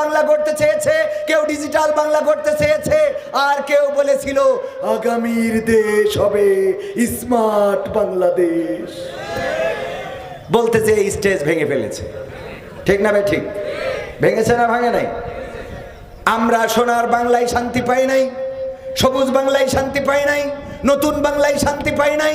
বাংলা করতে চেয়েছে, কেউ ডিজিটাল বাংলা করতে চেয়েছে, আর কেউ বলেছিল, আগামীর দেশ হবে স্মার্ট বাংলাদেশ। বলতে যে স্টেজ ভেঙে ফেলেছে। ঠিক না ভাই? ঠিক। ভেঙেছে না ভাঙে নাই? আমরা সোনার বাংলায় শান্তি পাই নাই, সবুজ বাংলায় শান্তি পাই নাই, নতুন বাংলায় শান্তি পাই নাই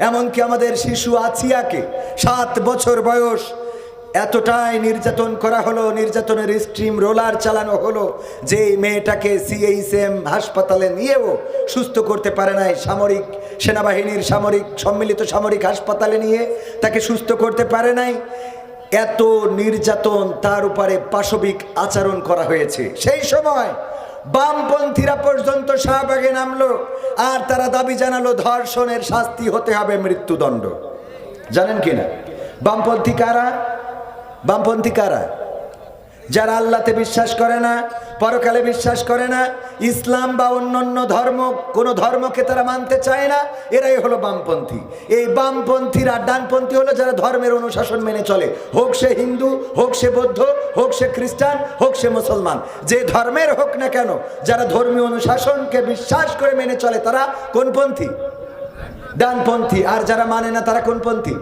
এমনকি আমাদের শিশু আছিয়াকে সাত বছর বয়স এতটাই নির্যাতন করা হলো, নির্যাতনের স্ট্রিম রোলার চালানো হলো যে মেয়েটাকে সিএইচএম হাসপাতালে নিয়েও সুস্থ করতে পারে নাই সামরিক সেনাবাহিনীর সামরিক সম্মিলিত সামরিক হাসপাতালে নিয়ে তাকে সুস্থ করতে পারে নাই। এত নির্যাতন তার উপরে পাশবিক আচরণ করা হয়েছে। সেই সময় বামপন্থীরা পর্যন্ত শাহবাগে নামলো, আর তারা দাবি জানালো ধর্ষণের শাস্তি হতে হবে মৃত্যুদণ্ড। জানেন কি না? বামপন্থী কারা? বামপন্থী কারা? যারা আল্লাহতে বিশ্বাস করে না পরকালে বিশ্বাস করে না। ইসলাম বা অন্যান্য ধর্ম, কোনো ধর্মকে তারা মানতে চায় না। এরাই হলো বামপন্থী। এই বামপন্থীরা, ডানপন্থী হলো যারা ধর্মের অনুশাসন মেনে চলে। হোক সে হিন্দু, হোক সে বৌদ্ধ, হোক সে খ্রিস্টান, হোক সে মুসলমান। যে ধর্মের হোক না কেন, যারা ধর্মীয় অনুশাসনকে বিশ্বাস করে মেনে চলে, তারা কোন পন্থী ডানপন্থী। আর যারা মানে না, তারা কোন পন্থী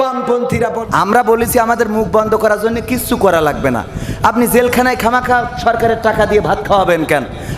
বামপন্থীরা আমরা বলেছি আমাদের মুখ বন্ধ করার জন্য কিচ্ছু করা লাগবে না। আপনি জেলখানায় খামাখা সরকারের টাকা দিয়ে ভাত খাওয়াবেন কেন?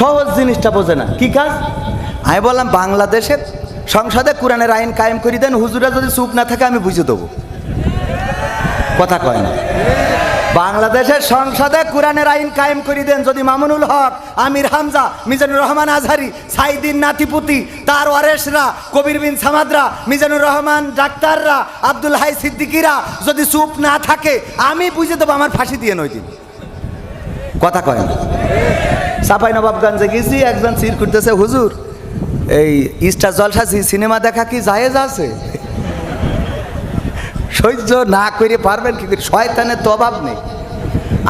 সহজ জিনিসটা বোঝে না। কি কাজ? আমি বললাম বাংলাদেশের সংসদে কোরআনের আইন কায়েম করে দেন হুজুরা যদি চুপ না থাকে আমি বুঝে দেবো। কথা কয় না। বাংলাদেশের সংসদে কোরআনের আইন কায়েম করে দেন যদি মামুনুল হক আমির হামজা মিজানুর রহমান আজহারি সাইদিন নাতিপুতি তার ওয়ারেসরা কবির বিন সামাদরা মিজানুর রহমান ডাক্তাররা আব্দুল হাই সিদ্দিকিরা যদি চুপ না থাকে আমি বুঝে দেবো আমার ফাঁসি দিয়ে নয় দিন কথা কয় না। সাপাই নবাবগঞ্জে গেছি, একজন সির করতেছে হুজুর, এই ইস্টার জলসাছি সিনেমা দেখা কি জায়েজ আছে? সহ্য না করে পারবেন কি শয়তানের তো অভাব নেই।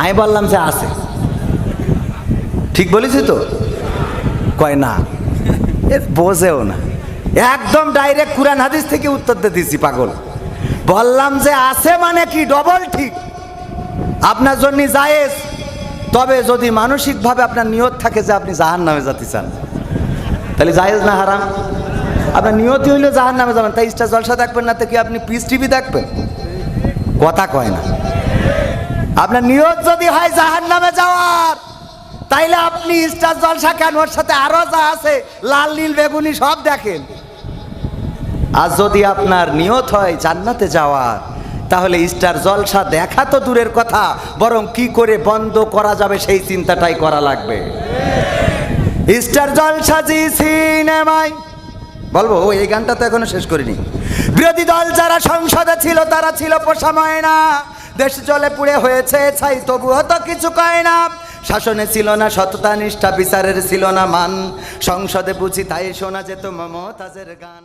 আমি বললাম যে আছে। ঠিক বলেছি তো? কয় না, এ বোঝেও না। একদম ডাইরেক্ট কুরআন হাদিস থেকে উত্তর দিয়ে দিছি পাগল। বললাম যে আছে মানে কি? ডবল ঠিক। আপনার জন্য জায়েজ। তবে যদি মানসিকভাবে আপনার নিয়ত থাকে যে আপনি জাহান নামে যেতে চান, তাহলে জায়েজ না হারাম? আপনার নিয়তি হইলে জাহান নামে যাবেন, তাই ইস্টা জলসা দেখবেন না, তো কি আপনি পিস টিভি দেখবেন? কথা কয় না। আপনার নিয়ত যদি হয় জাহান নামে যাওয়ার, তাইলে আপনি স্টার জলসা কেন? ওর সাথে আরও যা আছে, লাল, নীল, বেগুনি সব দেখেন। আর যদি আপনার নিয়ত হয় জান্নাতে যাওয়ার তাহলে স্টার জলসা দেখা তো দূরের কথা, বরং কি করে বন্ধ করা যাবে সেই চিন্তাটাই করা লাগবে। স্টার জলসা জি সিনেমায়, বলব এই গানটা তো এখনও শেষ করিনি। বিরোধী দল যারা সংসদে ছিল, তারা ছিল পোষা ময়না। দেশ জলে পুড়ে হয়েছে, ছাই, তবুও তো কিছু কয় না। শাসনে ছিল না সততা, নিষ্ঠা, বিচারের ছিল না মান। সংসদে বুঝি তাই শোনা যেত মমতাজের গান।